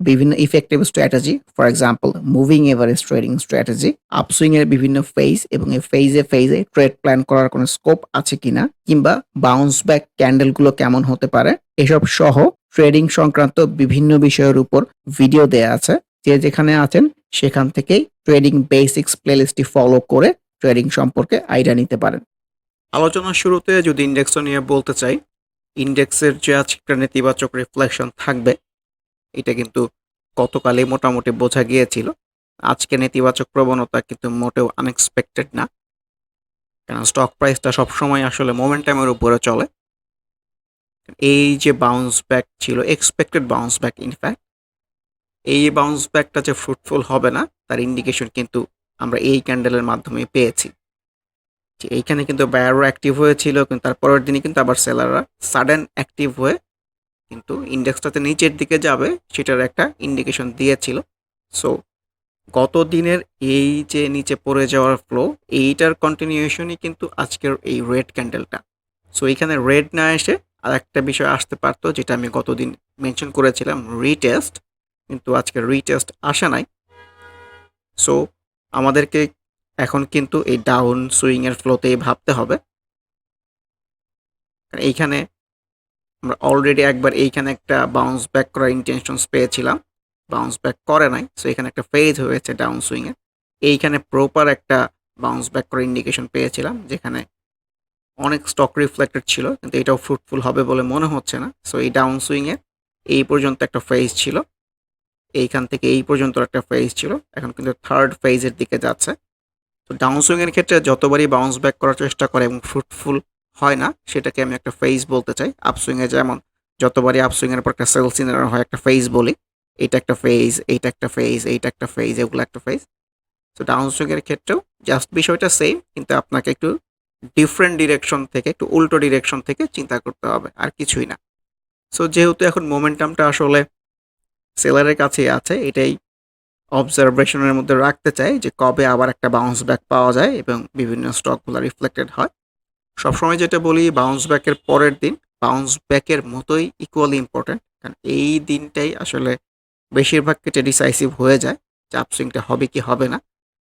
বিভিন্ন effective strategy for example moving average trading strategy upswing এর বিভিন্ন ফেজ এবং এই ফেজে ফেজে ট্রেড প্ল্যান করার কোনো স্কোপ আছে কিনা, কিংবা বাউন্স ব্যাক ক্যান্ডেলগুলো কেমন হতে পারে, এসব সহ ট্রেডিং সংক্রান্ত বিভিন্ন বিষয়ের উপর ভিডিও দেয়া আছে। যে যেখানে আছেন, সেখান থেকেই ট্রেডিং বেসিক্স প্লেলিস্টটি ফলো করে ট্রেডিং সম্পর্কে আইডিয়া নিতে পারেন। আলোচনার শুরুতে যদি ইন্ডেক্সটা নিয়ে বলতে চাই ইন্ডেক্সের যে আজকে নেতিবাচক রিফ্লেকশন থাকবে এটা কিন্তু গতকালই মোটামুটি বোঝা গিয়েছিল। আজকে নেতিবাচক প্রবণতা কিন্তু মোটেও আনএক্সপেক্টেড না। কারণ স্টক প্রাইসটা সবসময় আসলে মোমেন্টামের উপরে চলে। এই যে বাউন্স ব্যাক ছিল expected bounce back in fact এই বাউন্স ব্যাকটা যে ফ্রুটফুল হবে না, তার ইন্ডিকেশন কিন্তু আমরা এই ক্যান্ডেলের মাধ্যমে পেয়েছি। যে এইখানে কিন্তু বায়ারও অ্যাক্টিভ হয়েছিল, কিন্তু তারপরের দিনই কিন্তু আবার সেলাররা সাডেন অ্যাক্টিভ হয়ে কিন্তু ইন্ডেক্সটাতে নিচের দিকে যাবে, সেটার একটা ইন্ডিকেশন দিয়েছিল। সো গত দিনের এই যে নিচে পড়ে যাওয়ার ফ্লো এইটার কন্টিনিউশনই কিন্তু আজকের এই রেড ক্যান্ডেলটা সো এখানে রেড না এসে আর একটা বিষয় আসতে পারতো, যেটা আমি গতদিন মেনশন করেছিলাম রিটেস্ট কিন্তু আজকে রিটেস্ট আসে নাই। সো আমাদেরকে এখন কিন্তু এই ডাউন সুইংয়ের ফ্লোতেই ভাবতে হবে। এইখানে আমরা অলরেডি একবার এইখানে একটা বাউন্স ব্যাক করার ইন্টেনশনস পেয়েছিলাম। বাউন্স ব্যাক করে নাই সো এখানে একটা ফেজ হয়েছে ডাউন সুইংয়ে এইখানে প্রপার একটা বাউন্স ব্যাক করার ইন্ডিকেশন পেয়েছিলাম, যেখানে অনেক স্টক রিফ্লেক্টেড ছিল, কিন্তু এটাও ফ্রুটফুল হবে বলে মনে হচ্ছে না। সো এই ডাউন সুইংয়ে এই পর্যন্ত একটা ফেজ ছিল। এইখান থেকে এই পর্যন্ত একটা ফেজ ছিল। এখন কিন্তু থার্ড ফেজের দিকে যাচ্ছে। তো ডাউন সুইংয়ের ক্ষেত্রে যতবারই বাউন্স ব্যাক করার চেষ্টা করে এবং ফ্রুটফুল হয় না, সেটাকে আমি একটা ফেজ বলতে চাই। আপসুইংয়ে যেমন যতবারই আপসুইংয়ের পর একটা সেলস ইনার হয়, একটা ফেজ বলি এইটা একটা ফেজ এইটা একটা ফেজ এইটা একটা ফেজ এগুলো একটা ফেজ তো ডাউন সুইংয়ের ক্ষেত্রেও জাস্ট বিষয়টা সেম কিন্তু আপনাকে একটু ডিফারেন্ট ডিরেকশন থেকে, একটু উল্টো ডিরেকশন থেকে চিন্তা করতে হবে, আর কিছুই না। সো যেহেতু এখন মোমেন্টামটা আসলে সেলারের কাছেই আছে, এটাই অবজারভেশনের মধ্যে রাখতে চাই যে কবে আবার একটা বাউন্স ব্যাক পাওয়া যায় এবং বিভিন্ন স্টকগুলো রিফ্লেক্টেড হয়। সবসময় যেটা বলি বাউন্স ব্যাকের পরের দিন বাউন্স ব্যাকের মতোই ইকুয়ালি ইম্পর্ট্যান্ট কারণ এই দিনটাই আসলে বেশিরভাগ ক্ষেত্রে ডিসাইসিভ হয়ে যায় যে আপসুইংটা হবে কি হবে না।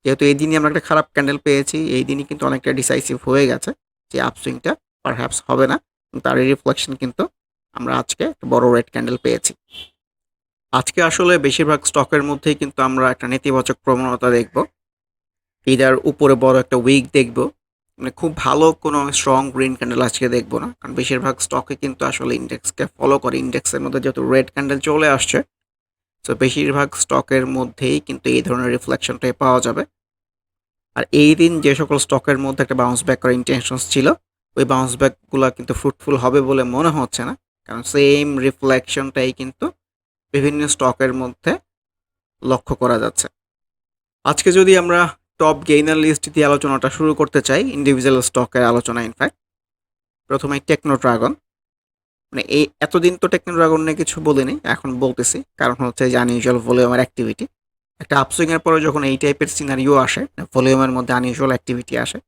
যেহেতু এই দিনই আমরা একটা খারাপ ক্যান্ডেল পেয়েছি, এই দিনই কিন্তু অনেকটা ডিসাইসিভ হয়ে গেছে যে আপসুইংটা পারহ্যাপস হবে না তার রিফ্লেকশন কিন্তু আমরা আজকে একটা বড় রেড ক্যান্ডেল পেয়েছি। আজকে আসলে বেশিরভাগ স্টকের মধ্যেই কিন্তু আমরা একটা নেতিবাচক প্রবণতা দেখব। ইদার উপরে বড় একটা উইক দেখব মানে খুব ভালো কোনো স্ট্রং গ্রিন ক্যান্ডেল আজকে দেখব না। কারণ বেশিরভাগ স্টকে কিন্তু আসলে ইন্ডেক্সকে ফলো করে। ইন্ডেক্সের মধ্যে যেহেতু রেড ক্যান্ডেল চলে আসছে তো বেশিরভাগ স্টকের মধ্যেই কিন্তু এই ধরনের রিফ্লেকশনটাই পাওয়া যাবে। আর এই দিন যে সকল স্টকের মধ্যে একটা বাউন্স ব্যাক করার ইন্টেনশনস ছিল, ওই বাউন্স ব্যাকগুলো কিন্তু ফ্রুটফুল হবে বলে মনে হচ্ছে না। কারণ সেম রিফ্লেকশনটাই কিন্তু বিভিন্ন স্টকের মধ্যে লক্ষ্য করা যাচ্ছে। আজকে যদি আমরা টপ গেইনার লিস্ট দিয়ে আলোচনাটা শুরু করতে চাই ইন্ডিভিজুয়াল স্টকের আলোচনা ইনফ্যাক্ট প্রথমে টেকনো ড্রাগন মানে এই এতদিন তো টেকনো ড্রাগন নিয়ে কিছু বলিনি, এখন বলতেছি। কারণ হচ্ছে যে আনইউজুয়াল ভলিউমের অ্যাক্টিভিটি একটা আপসুইংয়ের পরে যখন এই টাইপের সিনারিও আসে ভলিউমের মধ্যে আনইউজুয়াল অ্যাক্টিভিটি আসে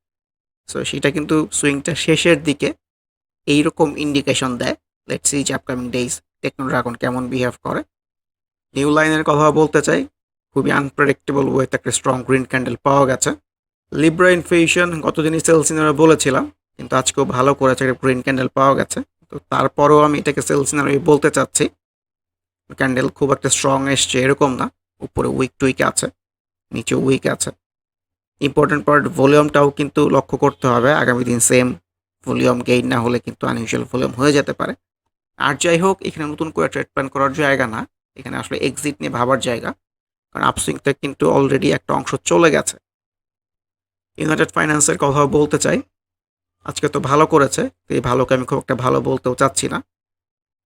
সো সেটা কিন্তু সুইংটা শেষের দিকে এইরকম ইন্ডিকেশন দেয়। Let see upcoming days techno dragon কেমন বিহেভ করে। নিউ লাইনের কথা বলতে চাই। খুবই আনপ্রেডিক্টেবল ওয়েতে একটা স্ট্রং গ্রিন ক্যান্ডেল পাওয়া গেছে। লিব্রা ইনফ্লেশন গতদিনই সেলসিনারা বলেছিলাম, কিন্তু আজকেও ভালো করেছে একটা গ্রিন ক্যান্ডেল পাওয়া গেছে। তো তারপরেও আমি এটাকে সেল সিনারি বলতে চাচ্ছি। ক্যান্ডেল খুব একটা স্ট্রং এসছে, এরকম না। উপরে উইক টুইক আছে নিচে উইক আছে। ইম্পর্টেন্ট পার্ট ভলিউমটাও কিন্তু লক্ষ্য করতে হবে। আগামী দিন সেম ভলিউম গেইন না হলে কিন্তু আনইউজুয়াল ভলিউম হয়ে যেতে পারে। আর যাই হোক, এখানে নতুন করে ট্রেড প্ল্যান করার জায়গা না। এখানে আসলে এক্সিট নিয়ে ভাবার জায়গা। কারণ আপসুইংটা কিন্তু অলরেডি একটা অংশ চলে গেছে। ইউনাইটেড ফাইন্যান্সের কথাও বলতে চাই। আজকে তো ভালো করেছে এই ভালোকে আমি খুব একটা ভালো বলতেও চাচ্ছি না।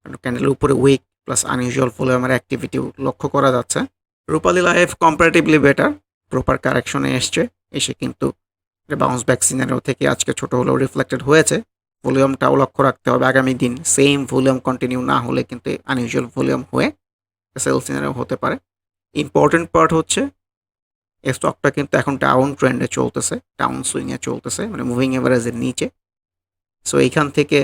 কারণ ক্যান্ডেলের উপরে উইক প্লাস আনইউজুয়াল ভলিউমের অ্যাক্টিভিটি লক্ষ্য করা যাচ্ছে। Rupali life comparatively better proper কারেকশনে এসছে। এসে কিন্তু বাউন্স ব্যাক সিনারিও থেকে আজকে ছোট হলেও রিফ্লেক্টেড হয়েছে। ভলিউমটাও লক্ষ্য রাখতে হবে আগামী দিন। সেম ভলিউম কন্টিনিউ না হলে কিন্তু আনইউজুয়াল ভলিউম হয়ে সেল সিনারিও হতে পারে। ইম্পর্টেন্ট পার্ট হচ্ছে স্টকটা কিন্তু এখন ডাউন ট্রেন্ডে চলতেছে ডাউন সুইংয়ে চলতেছে মানে মুভিং এভারেজের নিচে। সো এইখান থেকে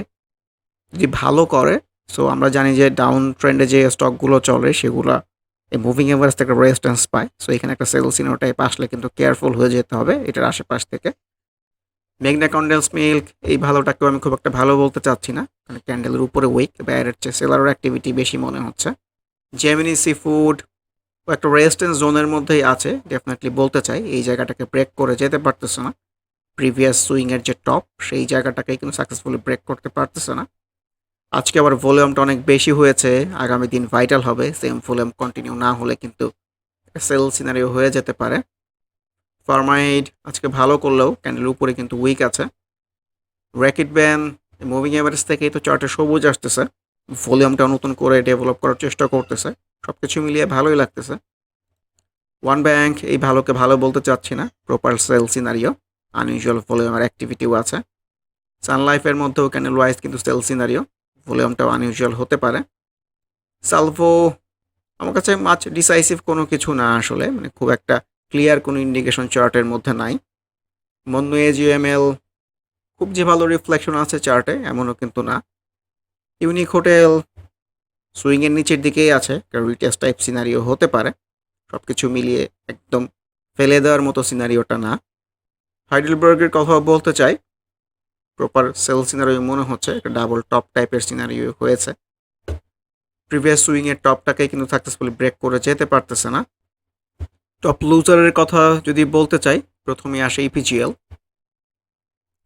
যদি ভালো করে সো আমরা জানি যে ডাউন ট্রেন্ডে যে স্টকগুলো চলে, সেগুলো এই মুভিং এভারেজ থেকে রেজিস্ট্যান্স পায়। সো এখানে একটা সেল সিনো টাইপ আসলে কিন্তু কেয়ারফুল হয়ে যেতে হবে এটার আশেপাশ থেকে। মেঘনা কন্ডেন্স মিল্ক এই ভালোটাকেও আমি খুব একটা ভালো বলতে চাচ্ছি না, কারণ ক্যান্ডেলের উপরে উইক বাইরের চেয়ে সেলারের অ্যাক্টিভিটি বেশি মনে হচ্ছে। জেমিনি সি ফুড একটা রেজিস্ট্যান্স জোনের মধ্যেই আছে ডেফিনেটলি বলতে চাই, এই জায়গাটাকে ব্রেক করে যেতে পারতেছে না। প্রিভিয়াস সুইংয়ের যে টপ সেই জায়গাটাকে কিন্তু সাকসেসফুলি ব্রেক করতে পারতেছে না। আজকে আবার ভলিউমটা অনেক বেশি হয়েছে, আগামী দিন ভাইটাল হবে সেম ভলিউম কন্টিনিউ না হলে কিন্তু সেল সিনারিও হয়ে যেতে পারে। ফার্মাইড আজকে ভালো করলেও ক্যান্ডেল উপরে কিন্তু উইক আছে। র্যাকেট ব্যান মুভিং এভারেজ থেকেই তো চার্টে সবুজ আসতেছে। ভলিউমটা নতুন করে ডেভেলপ করার চেষ্টা করতেছে। সব কিছু মিলিয়ে ভালোই লাগতেছে। ওয়ান ব্যাংক এই ভালোকে ভালো বলতে চাচ্ছি না। প্রপার সেল সিনারিও আনইউজুয়াল ভলিউমের অ্যাক্টিভিটিও আছে। সানলাইফের মধ্যেও ক্যান্ডেল ওয়াইজ কিন্তু সেল সিনারিও ভলিউমটাও আনইউজুয়াল হতে পারে। সালভো আমার কাছে মাছ ডিসাইসিভ কোনো কিছু না আসলে মানে খুব একটা ক্লিয়ার কোনো ইন্ডিকেশন চার্টের মধ্যে নাই। মন্য এজিএমএল খুব যে ভালো রিফ্লেকশন আছে চার্টে এমনও কিন্তু না। ইউনিক হোটেল সুইংয়ের নিচের দিকেই আছে, কারণ রিটেস্ট টাইপ সিনারিও হতে পারে। সব কিছু মিলিয়ে একদম ফেলে দেওয়ার মতো সিনারিওটা না। হাইডেলবার্গের কথা বলতে চাই। প্রপার সেল সিনারিও মনে হচ্ছে, একটা ডাবল টপ টাইপের সিনারিও হয়েছে। প্রিভিয়াস সুইংয়ের টপটাকে কিন্তু সাকসেসফুলি ব্রেক করে যেতে পারতেছে না। টপ লুজারের কথা যদি বলতে চাই প্রথমে আসে ইপিজিএল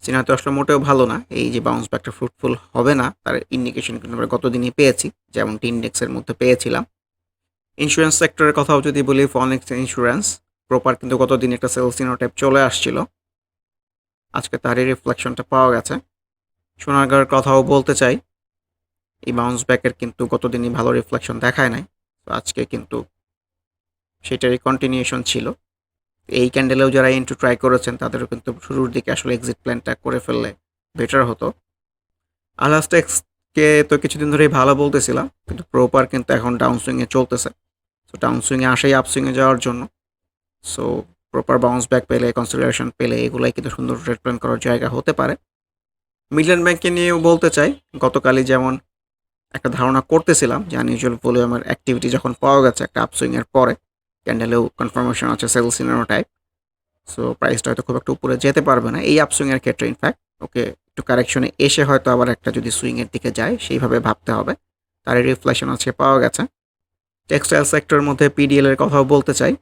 সিনা তো আসলে মোটেও ভালো না। এই যে বাউন্স ব্যাকটা ফ্রুটফুল হবে না, তার ইন্ডিকেশন কিন্তু আমরা গতদিনই পেয়েছি যেমনটি ইন্ডেক্সের মধ্যে পেয়েছিলাম। ইন্স্যুরেন্স সেক্টরের কথাও যদি বলি ফনেক্স ইন্স্যুরেন্স প্রপার কিন্তু গতদিন একটা সেলস টাইপ চলে আসছিল। আজকে তারই রিফ্লেকশনটা পাওয়া গেছে। সোনারগাঁর কথাও বলতে চাই, এই বাউন্স ব্যাকের কিন্তু গতদিনই ভালো রিফ্লেকশন দেখায় নাই। তো আজকে কিন্তু সেটারই কন্টিনিউশন ছিল। এই ক্যান্ডেলেও যারা ইন্টু ট্রাই করেছেন, তাদেরও কিন্তু শুরুর দিকে আসলে এক্সিট প্ল্যানটা করে ফেললে বেটার হতো। আলাস্টেক্সকে তো কিছুদিন ধরেই ভালো বলতেছিলাম, কিন্তু প্রপার কিন্তু এখন ডাউন সুইংয়ে চলতেছে। সো ডাউন সুইংয়ে আসেই আপ সুইংয়ে যাওয়ার জন্য। সো প্রপার বাউন্স ব্যাক পেলে কনসিডারেশন পেলে, এগুলাই কিন্তু সুন্দর ট্রেড প্ল্যান করার জায়গা হতে পারে। মিডল্যান্ড ব্যাংককে নিয়েও বলতে চাই, গতকালই যেমন একটা ধারণা করতেছিলাম যে আনইউজুয়াল ভলিউমের অ্যাক্টিভিটি যখন পাওয়া গেছে একটা আপসুইংয়ের পরে ক্যান্ডেলেও কনফার্মেশন আছে সেল সিনেরো টাইপ সো প্রাইসটা হয়তো খুব একটা উপরে যেতে পারবে না। এই আপসুইংয়ের ক্ষেত্রে ইনফ্যাক্ট ওকে একটু কারেকশনে এসে হয়তো আবার একটা যদি সুইংয়ের দিকে যায়, সেইভাবে ভাবতে হবে। তার রিফ্লেকশন আজকে পাওয়া গেছে। টেক্সটাইল সেক্টরের মধ্যে পিডিএল এর কথাও বলতে চাই।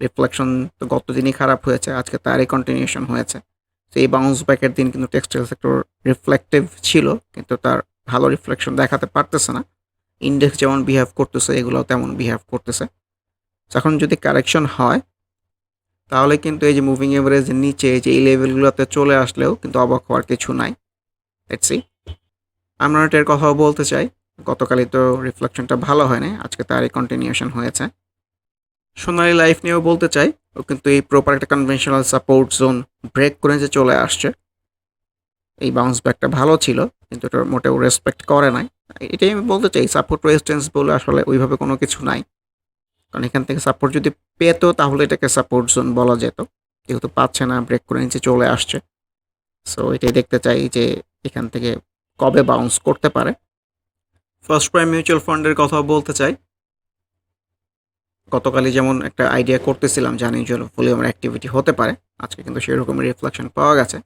রিফ্লেকশন তো গত দিনই খারাপ হয়েছে, আজকে তারই কন্টিনিউশন হয়েছে। তো এই বাউন্স ব্যাকের দিন কিন্তু টেক্সটাইল সেক্টর রিফ্লেকটিভ ছিল, কিন্তু তার ভালো রিফ্লেকশন দেখাতে পারতেছে না। ইন্ডেক্স যেমন বিহেভ করতেছে, এগুলোও তেমন বিহেভ করতেছে। এখন যদি কারেকশন হয়, তাহলে কিন্তু এই যে মুভিং এভারেজ নিচে যে এই লেভেলগুলোতে চলে আসলেও কিন্তু অবাক হওয়ার কিছু নাই। দেখছি আমরা এর কথাও বলতে চাই, গতকালই তো রিফ্লেকশনটা ভালো হয় না আজকে তারই কন্টিনিউশন হয়েছে। সোনালি লাইফ নিয়েও বলতে চাই, ও কিন্তু এই প্রপার একটা কনভেনশনাল সাপোর্ট জোন ব্রেক করে যে চলে আসছে। এই বাউন্স ব্যাকটা ভালো ছিল, কিন্তু এটা মোটেও রেসপেক্ট করে নাই। এটাই আমি বলতে চাই সাপোর্ট রেজিস্ট্যান্স বলে আসলে ওইভাবে কোনো কিছু নাই। কারণ এখান থেকে সাপোর্ট যদি পেত, তাহলে এটাকে সাপোর্ট জোন বলা যেত। যেহেতু পাচ্ছে না ব্রেক করে নিচে চলে আসছে। সো এটাই দেখতে চাই যে এখান থেকে কবে বাউন্স করতে পারে। ফার্স্ট প্রাইম মিউচুয়াল ফান্ডের কথা বলতে চাই। গতকালই যেমন একটা আইডিয়া করতেছিলাম যে আনইউজুয়াল ভলিউমের অ্যাক্টিভিটি হতে পারে। আজকে কিন্তু সেরকমের রিফ্লেকশন পাওয়া গেছে।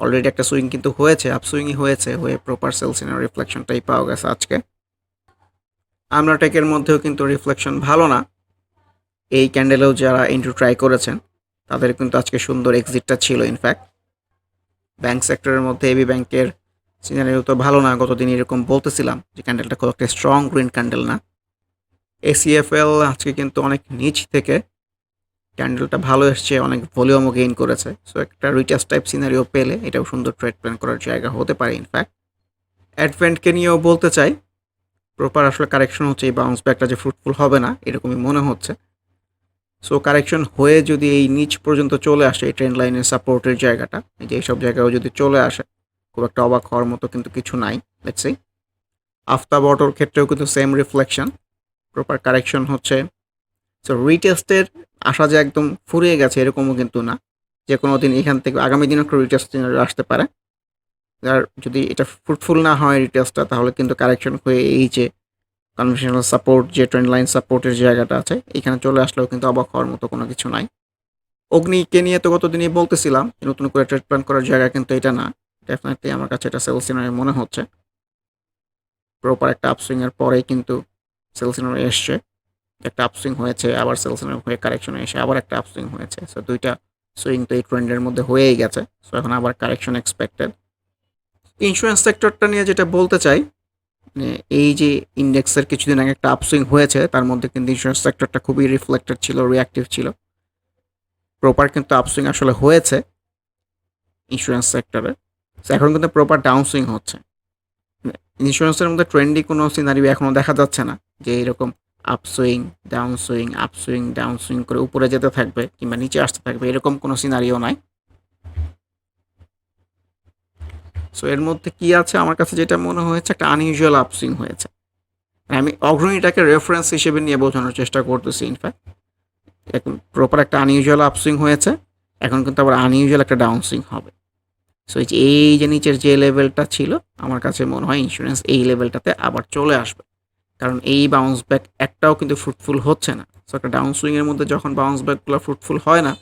অলরেডি একটা সুইং কিন্তু হয়েছে আপ সুইংই হয়েছে, হয়ে প্রপার সেলসিনের রিফ্লেকশনটাই পাওয়া গেছে আজকে। আমরা টেকের মধ্যেও কিন্তু রিফ্লেকশন ভালো না। এই ক্যান্ডেলেও যারা এন্ট্রি ট্রাই করেছেন, তাদের কিন্তু আজকে সুন্দর এক্সিটটা ছিল ইনফ্যাক্ট ব্যাংক সেক্টরের মধ্যে এবি ব্যাংকের সিনারিও তো ভালো না, গতদিন এরকম বলতেছিলাম যে ক্যান্ডেলটা খুব একটা স্ট্রং গ্রিন ক্যান্ডেল না। এসিএফএল আজকে কিন্তু অনেক নিচ থেকে ক্যান্ডেলটা ভালো এসছে, অনেক ভলিউমও গেইন করেছে। সো একটা রিটার্স টাইপ সিনারিও পেলে এটাও সুন্দর ট্রেড প্ল্যান করার জায়গা হতে পারে ইনফ্যাক্ট অ্যাডভেন্টকে নিয়েও বলতে চাই প্রপার আসলে কারেকশন হচ্ছে, এই বাউন্স ব্যাকটা যে ফ্রুটফুল হবে না, এরকমই মনে হচ্ছে। সো কারেকশন হয়ে যদি এই নিচ পর্যন্ত চলে আসে, এই ট্রেন লাইনের সাপোর্টের জায়গাটা, এই যে এইসব জায়গায়ও যদি চলে আসে, খুব একটা অবাক হওয়ার মতো কিন্তু কিছু নাই লেটসি আফতাব অটোর ক্ষেত্রেও কিন্তু সেম রিফ্লেকশন প্রপার কারেকশন হচ্ছে। সো রিটেস্টের আশা যে একদম ফুরিয়ে গেছে, এরকমও কিন্তু না। যে কোনো দিন এখান থেকে, আগামী দিনও একটা রিটেস্ট আসতে পারে। আর যদি এটা ফ্রুটফুল না হয় রিটেস্টটা তাহলে কিন্তু কারেকশন হয়ে এই যে কনভেনশনাল সাপোর্ট যে ট্রেন্ড লাইন সাপোর্টের জায়গাটা আছে, এখানে চলে আসলেও কিন্তু অবাক হওয়ার মতো কোনো কিছু নাই। অগ্নিকে নিয়ে তো গতদিনই বলতেছিলাম নতুন করে ট্রেড প্ল্যান করার জায়গা কিন্তু এটা না। ডেফিনেটলি আমার কাছে এটা সেল সিনারি মনে হচ্ছে। প্রপার একটা আপসুইং এর পরেই কিন্তু সেল সিনারি এসছে। একটা আপসুইং হয়েছে, আবার সেল সিনারি হয়ে কারেকশন এসে আবার একটা আপসুইং হয়েছে। সো দুইটা সুইং তো এই ট্রেন্ডের মধ্যে হয়েই গেছে। সো এখন আবার কারেকশন এক্সপেক্টেড ইন্স্যুরেন্স সেক্টরটা নিয়ে যেটা বলতে চাই মানে এই যে ইন্ডেক্সের কিছুদিন আগে একটা আপসুইং হয়েছে, তার মধ্যে কিন্তু ইন্স্যুরেন্স সেক্টরটা খুবই রিফ্লেক্টেড ছিল রিয়াক্টিভ ছিল। প্রপার কিন্তু আপসুইং আসলে হয়েছে ইন্স্যুরেন্স সেক্টরে এখন কিন্তু প্রপার ডাউন সুইং হচ্ছে ইন্স্যুরেন্সের মধ্যে ট্রেন্ডি কোনো সিনারি এখনও দেখা যাচ্ছে না, যে এরকম upswing down swing upswing down swing করে উপরে যেতে থাকবে কিংবা নিচে আসতে থাকবে, এরকম কোনো সিনারিও নাই। সো এর মধ্যে কি আছে? আমার কাছে যেটা মনে হয়েছে, একটা আনইউজুয়াল আপসুইং হয়েছে। আমি অগ্রণীটাকে রেফারেন্স হিসেবে নিয়ে বোঝানোর চেষ্টা করতেছি ইনফ্যাক্ট এখন প্রপার একটা আনইউজুয়াল আপসুইং হয়েছে, এখন কিন্তু আবার আনইউজুয়াল একটা ডাউন সুইং হবে। সো এই যে এই যে নিচের যে লেভেলটা ছিল, আমার কাছে মনে হয় ইন্স্যুরেন্স এই লেভেলটাতে আবার চলে আসবে। কারণ এই বাউন্স ব্যাক একটাও কিন্তু ফ্রুটফুল হচ্ছে না। সো একটা ডাউন সুইংয়ের মধ্যে যখন বাউন্স ব্যাকগুলো ফ্রুটফুল হয় না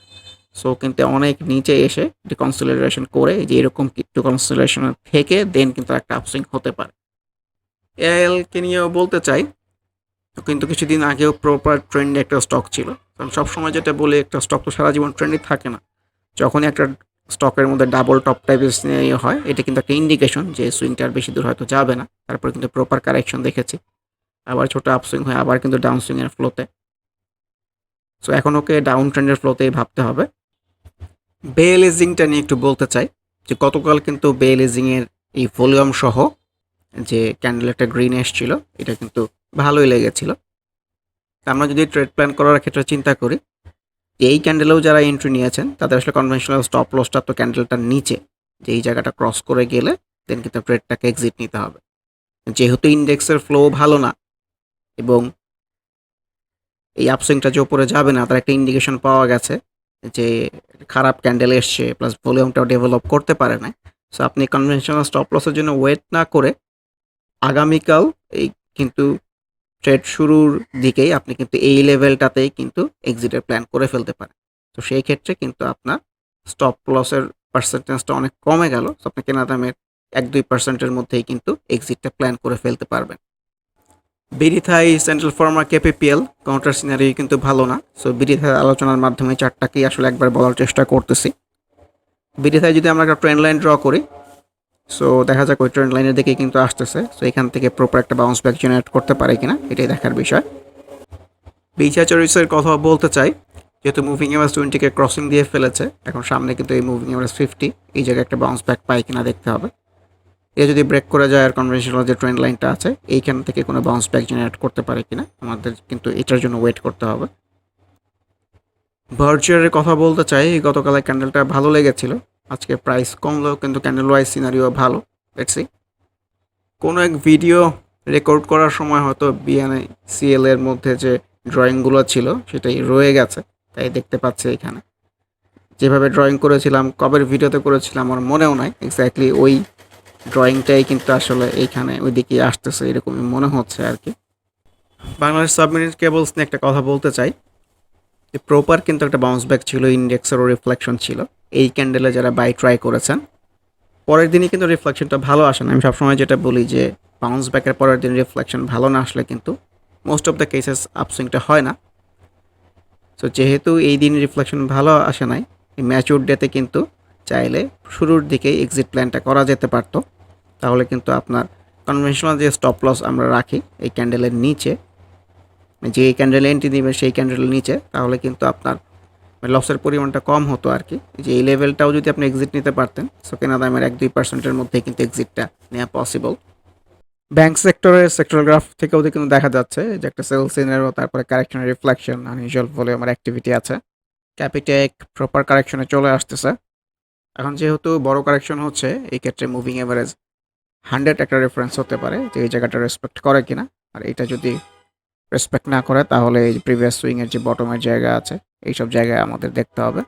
সো কিন্তু অনেক নিচে এসে কনসিলারেশন করে যে এরকম একটু কনসিলারেশন থেকে দেন কিন্তু একটা আপসুইং হতে পারে। এএলকে নিয়েও বলতে চাই, কিন্তু কিছুদিন আগেও প্রপার ট্রেন্ডে একটা স্টক ছিল। কারণ সবসময় যেটা বলে, একটা স্টক তো সারা জীবন ট্রেন্ডে থাকে না। যখনই একটা স্টকের মধ্যে ডাবল টপ টাইপের সিনারিও হয়, এটা কিন্তু একটা ইন্ডিকেশন যে সুইংটা আর বেশি দূর হয়তো যাবে না। তারপর কিন্তু প্রপার কারেকশন দেখেছি। আবার ছোটো আপসুইং হয় আবার কিন্তু ডাউন সুইংয়ের ফ্লোতে সো এখন ওকে ডাউন ট্রেন্ডের ফ্লোতেই ভাবতে হবে। বে লিজিংটা নিয়ে একটু বলতে চাই, যে গতকাল কিন্তু বে লিজিংয়ের এই ভলিউম সহ যে ক্যান্ডেল একটা গ্রিন এসছিল, এটা কিন্তু ভালোই লেগেছিল। আমরা যদি ট্রেড প্ল্যান করার ক্ষেত্রে চিন্তা করি এই ক্যান্ডেলেও যারা এন্ট্রি নিয়েছেন, তাদের আসলে কনভেনশনাল স্টপ লসটা তো ক্যান্ডেলটার নিচে, যে এই জায়গাটা ক্রস করে গেলে দেন কিন্তু ট্রেডটাকে এক্সিট নিতে হবে। যেহেতু ইন্ডেক্সের ফ্লো ভালো না, এবং এই আপসুইংটা যে উপরে যাবে না, তার একটা ইন্ডিকেশন পাওয়া গেছে যে খারাপ ক্যান্ডেল এসছে প্লাস ভলিউমটাও ডেভেলপ করতে পারে না সো আপনি কনভেনশনাল স্টপ লসের জন্য ওয়েট না করে আগামীকাল এই কিন্তু ট্রেড শুরুর দিকেই আপনি কিন্তু এই লেভেলটাতেই কিন্তু এক্সিটের প্ল্যান করে ফেলতে পারেন। তো সেই ক্ষেত্রে কিন্তু আপনার স্টপ লসের পার্সেন্টেজটা অনেক কমে গেল। তো আপনি কেনা দামের এক দুই পার্সেন্টের মধ্যেই কিন্তু এক্সিটটা প্ল্যান করে ফেলতে পারবেন। বিরিথাই central pharma, KPPL counter scenario কিন্তু ভালো না। সো বিরিথাই আলোচনার মাধ্যমে চারটাকেই আসলে একবার বলার চেষ্টা করতেছি। বিরিথাই যদি আমরা একটা ট্রেন লাইন ড্র করি সো দেখা যাক ওই ট্রেন্ড লাইনের দিকে কিন্তু আসতেছে। সো এখান থেকে প্রপার একটা বাউন্স ব্যাক জেনারেট করতে পারে কিনা, এটাই দেখার বিষয়। বিচা চরিসের কথা বলতে চাই, যেহেতু মুভিং এভারেজ টোয়েন্টিকে ক্রসিং দিয়ে ফেলেছে, এখন সামনে কিন্তু এই মুভিং এভারেজ ফিফটি এই জায়গায় একটা বাউন্স ব্যাক পায় কিনা দেখতে হবে। এ যদি ব্রেক করে যায় আর কনভেনশনাল যে ট্রেন্ড লাইনটা আছে, এইখান থেকে কোনো বাউন্স ব্যাক জেনারেট করতে পারে কিনা, আমাদের কিন্তু এটার জন্য ওয়েট করতে হবে। ভার্চুয়ারের কথা বলতে চাই, গতকালের ক্যান্ডেলটা ভালো লেগেছিল। আজকে প্রাইস কমলেও কিন্তু ক্যান্ডেল ওয়াইজ সিনারিও ভালো দেখছি কোনো এক ভিডিও রেকর্ড করার সময় হয়তো বিএনআই সিএল এর মধ্যে যে ড্রয়িংগুলো ছিল, সেটাই রয়ে গেছে। তাই দেখতে পাচ্ছি এখানে। যেভাবে ড্রয়িং করেছিলাম, কবের ভিডিওতে করেছিলাম, আমার মনেও নাই। এক্স্যাক্টলি ওই ড্রয়িংটাই কিন্তু আসলে এইখানে ওইদিকে আসতেছে, এরকমই মনে হচ্ছে আর কি বাংলাদেশ সাবমেরিন কেবলস নিয়ে একটা কথা বলতে চাই। যে প্রপার কিন্তু একটা বাউন্স ব্যাক ছিল ইন্ডেক্সেরও রিফ্লেকশন ছিল। এই ক্যান্ডেলে যারা বাই ট্রাই করেছেন, পরের দিনই কিন্তু রিফ্লেকশনটা ভালো আসে না। আমি সবসময় যেটা বলি যে বাউন্স ব্যাকের পরের দিন রিফ্লেকশন ভালো না আসলে কিন্তু মোস্ট অফ দ্য কেসেস আপসুইংটা হয় না। সো যেহেতু এই দিন রিফ্লেকশন ভালো আসে নাই ম্যাচুর ডেতে কিন্তু চাইলে শুরুর দিকে এক্সিট প্ল্যানটা করা যেতে পারতো। তাহলে কিন্তু আপনার কনভেনশনাল যে স্টপ লস আমরা রাখি, এই ক্যান্ডেলের নিচে, যে ক্যান্ডেল এন্ট্রি দিবে, সেই ক্যান্ডেলের নিচে, তাহলে কিন্তু আপনার লসের পরিমাণটা কম হতো আর কি। যে এই লেভেলটাও যদি আপনি এক্সিট নিতে পারতেন সো কেনা দামের এক দুই পার্সেন্টের মধ্যে কিন্তু এক্সিটটা নেওয়া পসিবল ব্যাংক সেক্টরের সেক্টর গ্রাফ থেকেও কিন্তু দেখা যাচ্ছে যে একটা সেল সিনারও তারপরে কারেকশনের রিফ্লেকশন আনইউজুয়াল ভলিউমের অ্যাক্টিভিটি আছে। ক্যাপিটেক প্রপার কারেকশনে চলে আসতেছে। এখন যেহেতু বড় কারেকশন হচ্ছে, এই ক্ষেত্রে মুভিং এভারেজ হান্ড্রেড একটা রেফারেন্স হতে পারে, যে এই জায়গাটা রেসপেক্ট করে কিনা। আর এটা যদি রেসপেক্ট না করে, তাহলে এই প্রিভিয়াস সুইংয়ের যে বটমের জায়গা আছে, এইসব জায়গায় আমাদের দেখতে হবে।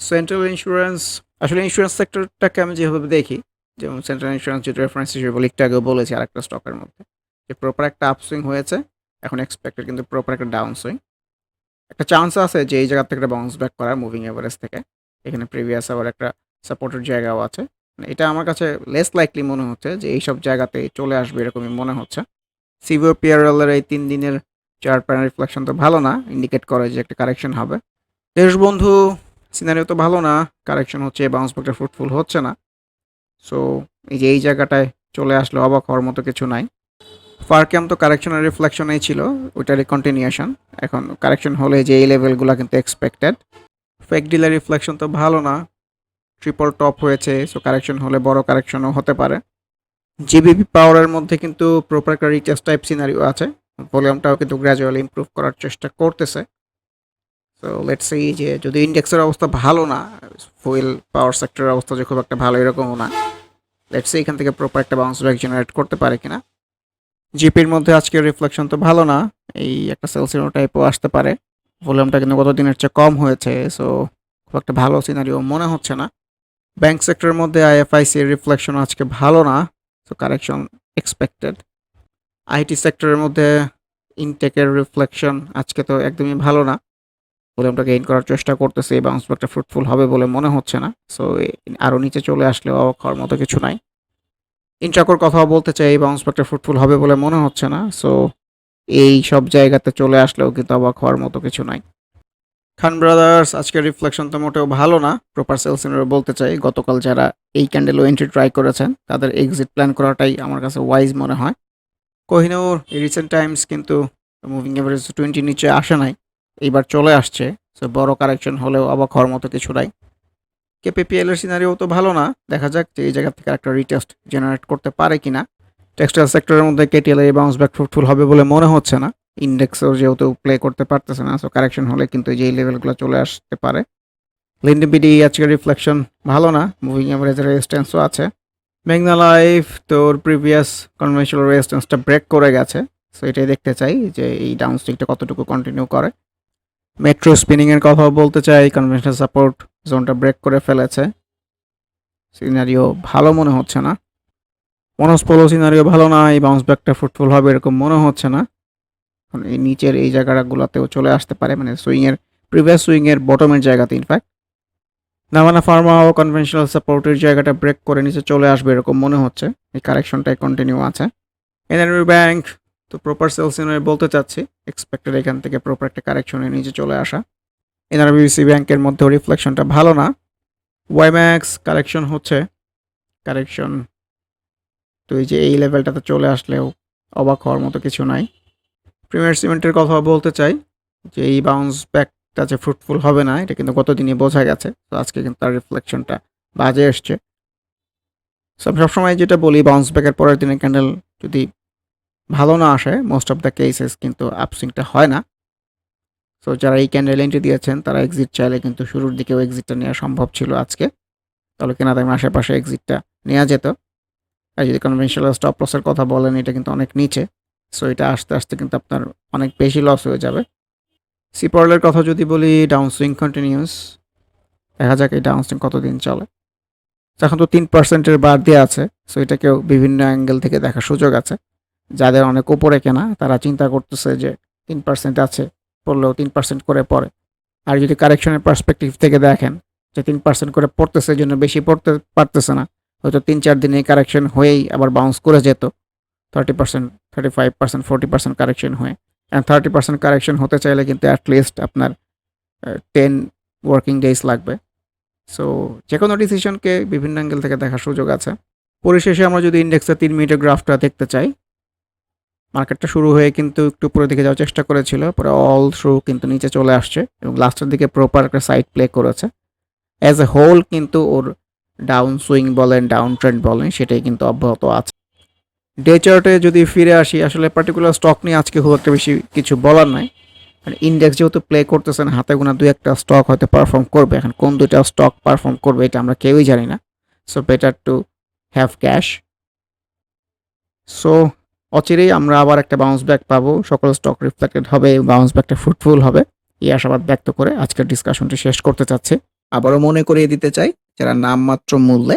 সেন্ট্রাল ইন্স্যুরেন্স আসলে ইন্স্যুরেন্স সেক্টরটাকে আমি যেভাবে দেখি, যেমন সেন্ট্রাল ইন্স্যুরেন্স যেটা রেফারেন্স হিসেবে একটু আগেও বলেছি আরেকটা স্টকের মধ্যে, যে প্রপার একটা আপসুইং হয়েছে, এখন এক্সপেক্টেড কিন্তু প্রপার একটা ডাউন সুইং একটা চান্স আছে যে এই জায়গা থেকে একটা বাউন্স ব্যাক করার মুভিং এভারেজ থেকে। এখানে প্রিভিয়াস আবার একটা সাপোর্টের জায়গাও আছে। এটা আমার কাছে লেস লাইকলি মনে হচ্ছে যে এইসব জায়গাতে চলে আসবে এরকমই মনে হচ্ছে। সিভিও পিআরএলের এই তিন দিনের চার প্যানেল রিফ্লেকশন তো ভালো না ইন্ডিকেট করে যে একটা কারেকশন হবে। দেশবন্ধু সিনারিও তো ভালো না কারেকশন হচ্ছে বাউন্স ব্যাকটা ফ্রুটফুল হচ্ছে না। সো এই যে এই জায়গাটায় চলে আসলে অবাক হওয়ার মতো কিছু নাই। ফারক্যাম তো কারেকশনের রিফ্লেকশনেই ছিল ওইটারই কন্টিনিউশন এখন কারেকশন হলে যে এই লেভেলগুলো কিন্তু এক্সপেক্টেড ফেক ডিলার রিফ্লেকশন তো ভালো না ট্রিপল টপ হয়েছে সো কারেকশন হলে বড় কারেকশনও হতে পারে। জিবিপি পাওয়ারের মধ্যে কিন্তু প্রপার একটা রিচার্জ টাইপ সিনারিও আছে ভলিউমটাও কিন্তু গ্র্যাজুয়ালি ইমপ্রুভ করার চেষ্টা করতেছে। সো লেটস এই যে যদি ইন্ডেক্সের অবস্থা ভালো না ফুয়েল পাওয়ার সেক্টরের অবস্থা যে খুব একটা ভালো এরকমও না লেটস এখান থেকে প্রপার একটা বাউন্স ব্যাক জেনারেট করতে পারে কিনা। জিপির মধ্যে আজকের রিফ্লেকশন তো ভালো না, এই একটা সেলসিনো টাইপও আসতে পারে। ভলিউমটা কিন্তু গত দিনের চেয়ে কম হয়েছে সো খুব একটা ভালো সিনারিও মনে হচ্ছে না। ব্যাংক সেক্টরের মধ্যে আইএফআইসি রিফ্লেকশন আজকে ভালো না সো কারেকশন এক্সপেক্টেড আইটি সেক্টরের মধ্যে ইনটেকের রিফ্লেকশন আজকে তো একদমই ভালো না। ভলিউমটা গেইন করার চেষ্টা করতেছে এই বাউন্স ব্যাকটা ফ্রুটফুল হবে বলে মনে হচ্ছে না সো আরও নিচে চলে আসলেও অবাক হওয়ার মতো কিছু নাই। ইন্ট্রাকোর কথাও বলতে চাই এই বাউন্স ব্যাকটা ফ্রুটফুল হবে বলে মনে হচ্ছে না সো এই সব জায়গাতে চলে আসলেও কিন্তু অবাক হওয়ার মতো কিছু নাই। খান ব্রাদার্স, আজকের রিফ্লেকশন তো মোটেও ভালো না। প্রপার সেলসিনারে বলতে চাই, গতকাল যারা এই ক্যান্ডেলও এন্ট্রি ট্রাই করেছেন, তাদের এক্সিট প্ল্যান করাটাই আমার কাছে ওয়াইজ মনে হয়। কোহিনুর রিসেন্ট টাইমস কিন্তু মুভিং অ্যাভারেজ টোয়েন্টি নিচে আসে নাই, এইবার চলে আসছে সো বড় কারেকশন হলেও অবাক হওয়ার মতো কিছু নাই। কেপিপিএল এর সিনারিও তো ভালো না, দেখা যাক যে এই জায়গা থেকে একটা রিটেস্ট জেনারেট করতে পারে কিনা। টেক্সটাইল সেক্টরের মধ্যে কেটিএল এই বাউন্স ব্যাক ফ্রুটফুল হবে বলে মনে হচ্ছে না। ইন্ডেক্সও যেহেতু প্লে করতে পারতেছে না সো কারেকশন হলে কিন্তু এই যে এই লেভেলগুলো চলে আসতে পারে। লিন্ডিবিডি আজকের রিফ্লেকশন ভালো না মুভিং এভারেজের রেজিস্ট্যান্সও আছে। মেঘনা লাইফ তোর প্রিভিয়াস কনভেনশনাল রেজিস্ট্যান্সটা ব্রেক করে গেছে সো এটাই দেখতে চাই যে এই ডাউন স্টিকটা কতটুকু কন্টিনিউ করে। মেট্রো স্পিনিংয়ের কথাও বলতে চাই কনভেনশনাল সাপোর্ট জোনটা ব্রেক করে ফেলেছে। সিনারিও ভালো মনে হচ্ছে না। মনোস্পোলো সিনারিও ভালো না, এই বাউন্স ব্যাকটা ফ্রুটফুল হবে এরকম মনে হচ্ছে না। এখন এই নিচের এই জায়গাগুলোতেও চলে আসতে পারে মানে সুইংয়ের প্রিভিয়াস সুইংয়ের বটমের জায়গাতে ইনফ্যাক্ট নামানা ফার্মা ও কনভেনশনাল সাপোর্টের জায়গাটা ব্রেক করে নিচে চলে আসবে এরকম মনে হচ্ছে। এই কারেকশনটাই কন্টিনিউ আছে। এনআরবি ব্যাংক তো প্রপার সেলস বলতে চাচ্ছি। এক্সপেক্টেড এখান থেকে প্রপার একটা কারেকশনে নিচে চলে আসা। এনআরবিসি ব্যাংকের মধ্যেও রিফ্লেকশনটা ভালো না। ওয়াইম্যাক্স কারেকশন হচ্ছে। কারেকশন তো এই যে এই লেভেলটাতে চলে আসলেও অবাক হওয়ার মতো কিছু নাই। প্রিমিয়ার সিমেন্টের কথা বলতে চাই যে এই বাউন্স ব্যাকটা যে ফ্রুটফুল হবে না, এটা কিন্তু গতদিনই বোঝা গেছে। তো আজকে কিন্তু তার রিফ্লেকশনটা বাজে এসছে। সো আমি সবসময় যেটা বলি বাউন্স ব্যাকের পরের দিনের ক্যান্ডেল যদি ভালো না আসে মোস্ট অফ দ্য কেসেস কিন্তু আপসুইংটা হয় না। সো যারা এই ক্যান্ডেল এন্ট্রি দিয়েছেন, তারা এক্সিট চাইলে কিন্তু শুরুর দিকেও এক্সিটটা নেওয়া সম্ভব ছিল আজকে। তাহলে কেনা দামে আশেপাশে এক্সিটটা নেওয়া যেত। আর যদি কনভেনশনাল স্টপ লসের কথা বলেন, এটা কিন্তু অনেক নিচে। সো এটা আস্তে আস্তে কিন্তু আপনার অনেক বেশি লস হয়ে যাবে। সিপরলের কথা যদি বলি ডাউন সুইং কন্টিনিউস দেখা যাক এই ডাউন সুইং কতদিন চলে। এখন তো তিন পার্সেন্টের বার দিয়ে আছে। সো এটাকেও বিভিন্ন অ্যাঙ্গেল থেকে দেখার সুযোগ আছে। যাদের অনেক উপরে কেনা, তারা চিন্তা করতেছে যে তিন পার্সেন্ট আছে, পড়লেও তিন পার্সেন্ট করে পড়ে। আর যদি কারেকশনের পার্সপেক্টিভ থেকে দেখেন, যে তিন পার্সেন্ট করে পড়তেছে জন্য বেশি পড়তে পারতেছে না। হয়তো তিন চার দিনে কারেকশন হয়েই আবার বাউন্স করে যেত। Thirty percent thirty five percent forty percent correction হয়ে। অ্যান্ড থার্টি পার্সেন্ট কারেকশন হতে চাইলে কিন্তু অ্যাটলিস্ট আপনার টেন ওয়ার্কিং ডেজ লাগবে। সো যে কোনো ডিসিশনকে বিভিন্ন অ্যাঙ্গেল থেকে দেখার সুযোগ আছে। পরিশেষে আমরা যদি ইন্ডেক্সের তিন মিনিটের গ্রাফটা দেখতে চাই। মার্কেটটা শুরু হয়ে কিন্তু একটু উপরের দিকে যাওয়ার চেষ্টা করেছিল, পরে অল থ্রু কিন্তু নিচে চলে আসছে এবং লাস্টের দিকে প্রপার একটা সাইড প্লে করেছে। অ্যাজ এ হোল কিন্তু ওর ডাউন সুইং বলেন ডাউন ট্রেন্ড বলেন, সেটাই কিন্তু অব্যাহত আছে। ডে চার্টে যদি ফিরে আসি, আসলে পার্টিকুলার স্টক নিয়ে আজকে খুব একটা বেশি কিছু বলার নাই। মানে ইন্ডেক্স যেহেতু প্লে করতেছেন হাতে গোনা দুই একটা স্টক হয়তো পারফর্ম করবে। এখন কোন দুইটা স্টক পারফর্ম করবে এটা আমরা কেউই জানি না। So better to have cash so অচিরেই আমরা আবার একটা বাউন্স ব্যাক পাবো। সকল স্টক রিফ্লেক্টেড হবে বাউন্স ব্যাকটা ফ্রুটফুল হবে। এই আশাবাদ ব্যক্ত করে আজকের ডিসকাশনটি শেষ করতে চাচ্ছি। আবারও মনে করিয়ে দিতে চাই, যারা নামমাত্র মূল্যে